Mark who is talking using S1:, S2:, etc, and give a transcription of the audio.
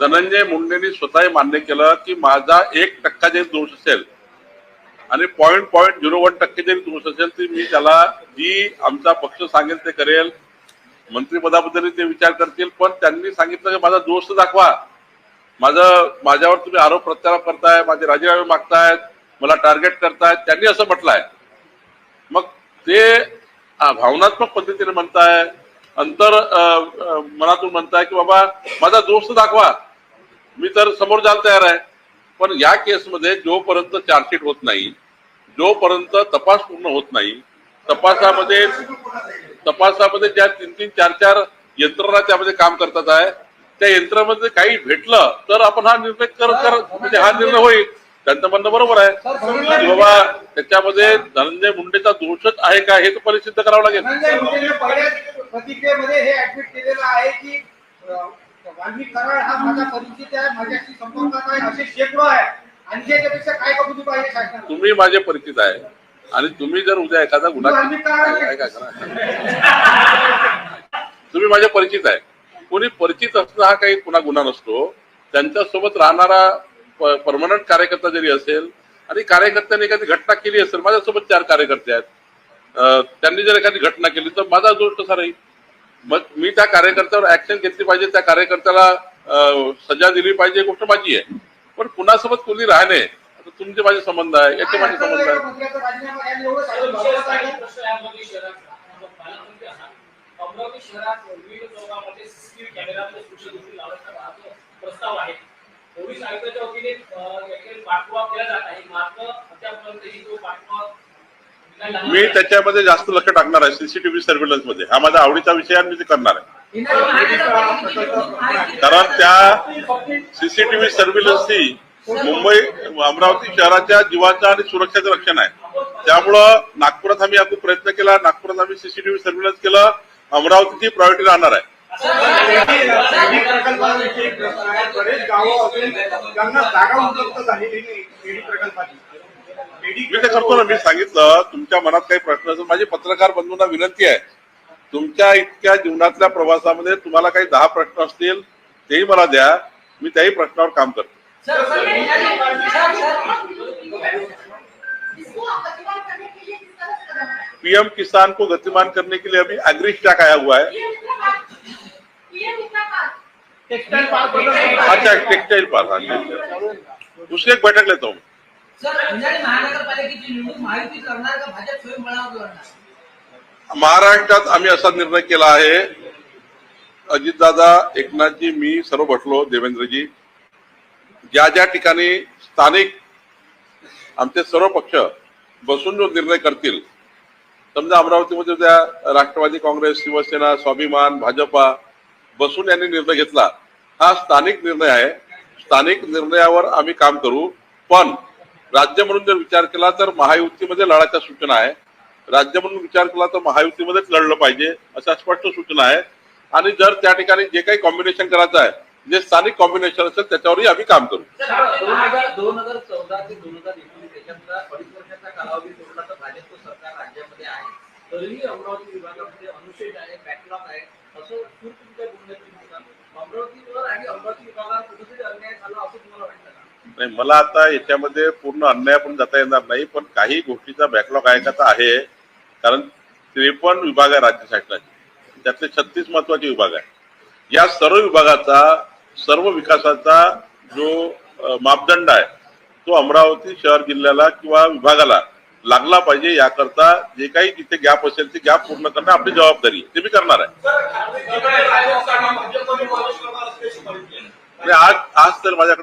S1: धनंजय मुंडेंनी स्वतः मान्य केलं की माझा एक टक्का जरी दोष असेल आणि पॉईंट पॉईंट झिरो वन टक्के जरी दोष असेल तर मी त्याला जी आमचा पक्ष सांगेल ते करेल. मंत्रिपदाबद्दल ते विचार करतील पण त्यांनी सांगितलं की माझा दोष दाखवा. माझं माझ्यावर तुम्ही आरोप प्रत्यारोप करताय माझे राजीनामे मागतायत मला टार्गेट करतायत त्यांनी असं म्हटलंय. मग ते भावनात्मक पद्धतीने म्हणताय अंतर मनातून म्हणताय की बाबा माझा दोस्त दाखवा. मी तर समोर जायला तयार आहे. पण या केसमध्ये जोपर्यंत चार्जशीट होत नाही जोपर्यंत तपास पूर्ण होत नाही तपासामध्ये तपासामध्ये ज्या तीन तीन चार चार यंत्रणा त्यामध्ये काम करतात आहे त्या यंत्रणामध्ये काही भेटलं तर आपण हा निर्णय कर कर म्हणजे हा निर्णय होईल. त्यांचं म्हणणं बरोबर आहे. की बाबा त्याच्यामध्ये धनंजय मुंडेचा दोषच आहे का हे तर परिसिद्ध करावं लागेल.
S2: प्रतिक्रियेमध्ये हे ऍडमिट केलेलं आहे की वाल्मिक कराड हा माझा परिचित आहे माझ्याशी संपर्कात आहे असे शेकडो आहे. आणखी याच्यापेक्षा काय कबुली पाहिजे शासनाला?
S1: तुम्ही माझे परिचित आहे. आणि तुम्ही जर उद्या एखादा गुन्हा
S2: वाल्मिक कराड
S1: ऐका करा. तुम्ही माझे परिचित आहे. कोणी परिचित असणं हा काही कुणा गुन्हा नसतो. त्यांच्यासोबत राहणारा परमनंट कार्यकर्ता जरी असेल आणि कार्यकर्त्यांनी एखादी घटना केली असेल माझ्यासोबत चार कार्यकर्ते आहेत. अं, त्यांनी जर एखादी घटना केली तर माझा दोष कसा राहील? मग मी त्या कार्यकर्त्यावर ऍक्शन घेतली पाहिजे त्या कार्यकर्त्याला अं, सजा दिली पाहिजे ही गोष्ट माझी आहे पण कुणासोबत कोणी राहणे आता तुमचे माझे संबंध आहे याचे माझे संबंध आहे
S2: मंत्र्याचा राजीनामा घ्यायला एवढं
S3: आता
S2: सारं
S3: विषय
S2: भावना
S3: असा आहे
S2: आहे.
S3: की प्रश्न आहे अमरावती शहराचा आपण पालकमंत्री आहात अमरावती शहरात विविध चौकामध्ये सीसीटीव्ही कॅमेरामध्ये सूक्ष्म दृष्टी लावण्याचा हा प्रस्ताव आहे पोलीस आयुक्ताच्या वतीने अं, याकडे पाठपुरावा केला जात आहे मात्र अद्यापर्यंतही तो पाठपुरावा निकाल लागला
S1: मी त्याच्यामध्ये जास्त लक्ष टाकणार आहे सीसीटीव्ही सर्व्हिलन्समध्ये. हा माझा आवडीचा विषय आहे आणि मी ते करणार आहे. कारण त्या सीसीटीव्ही सर्व्हिलन्सची मुंबई अमरावती शहराच्या जीवाचं आणि सुरक्षेचं रक्षण आहे. त्यामुळं नागपुरात आम्ही आपण प्रयत्न केला नागपुरात आम्ही सीसीटीव्ही सर्व्हिलन्स केलं अमरावतीची प्रायोरिटी राहणार आहे.
S2: प्रकल्पाविषयी बरेच. गावं त्यांना जागा उपलब्ध झालेली नाही प्रकल्पाची.
S1: मी ते करतो ना मी सांगितलं तुमच्या मनात काही प्रश्न असेल माझी पत्रकार बंधूंना विनंती आहे तुमच्या इतक्या जीवनातल्या प्रवासामध्ये तुम्हाला काही दहा प्रश्न असतील तेही मला द्या मी त्याही प्रश्नावर काम करतो पीएम किसान को गतिमान करने के लिए अभी एग्री स्टैक आया हुआ है
S2: टेक्सटाईल
S1: अच्छा टेक्सटाइल पार्क हाँ, एक बैठक लेता हूँ
S4: सर महानगरपालिकेची निवडणूक का भाजप स्वयंबळावर लढणार?
S1: महाराष्ट्रात आम्ही असा निर्णय केला आहे. अजितदादा एकनाथजी मी सर्व भटलो देवेंद्रजी. ज्या ज्या ठिकाणी स्थानिक आमचे सर्व पक्ष बसून जो निर्णय करतील समजा अमरावतीमध्ये उद्या राष्ट्रवादी काँग्रेस शिवसेना स्वाभिमान भाजपा बसून यांनी निर्णय घेतला. हा स्थानिक निर्णय आहे. स्थानिक निर्णयावर आम्ही काम करू. पण राज्य म्हणून जर विचार केला तर महायुतीमध्ये लढाच्या सूचना आहे. राज्य म्हणून विचार केला तर महायुतीमध्येच लढलं पाहिजे अशा स्पष्ट सूचना आहे. आणि जर त्या ठिकाणी जे काही कॉम्बिनेशन करायचं आहे जे स्थानिक कॉम्बिनेशन असेल त्याच्यावरही आम्ही काम करू.
S5: दोन हजार चौदा ते दोन हजार एकोणीस याच्यातला अडीच वर्षाचा कालावधी सोडला तर सरकार राज्यामध्ये आहे. तरीही अमरावती विभागामध्ये अनुशेष आहे बॅकलॉग आहे. असं अमरावतीवर आणि अमरावती विभागावर कुठेतरी अन्याय झाला असं तुम्हाला वाटतं का
S1: नाही मला आता याच्यामध्ये पूर्ण अन्याय पण जाता येणार नाही पण काही गोष्टीचा बॅकलॉग आहे का आहे कारण त्रेपन्न विभाग आहे राज्य शासनाचे. त्यातले छत्तीस महत्त्वाचे विभाग आहे या सर्व विभागाचा सर्व विकासाचा जो मापदंड आहे तो अमरावती शहर जिल्ह्याला किंवा विभागाला लागला पाहिजे याकरता जे काही जिथे गॅप असेल ते गॅप पूर्ण करणं आपली जबाबदारी आहे. ते मी करणार आहे. आज आज तर माझ्याकडे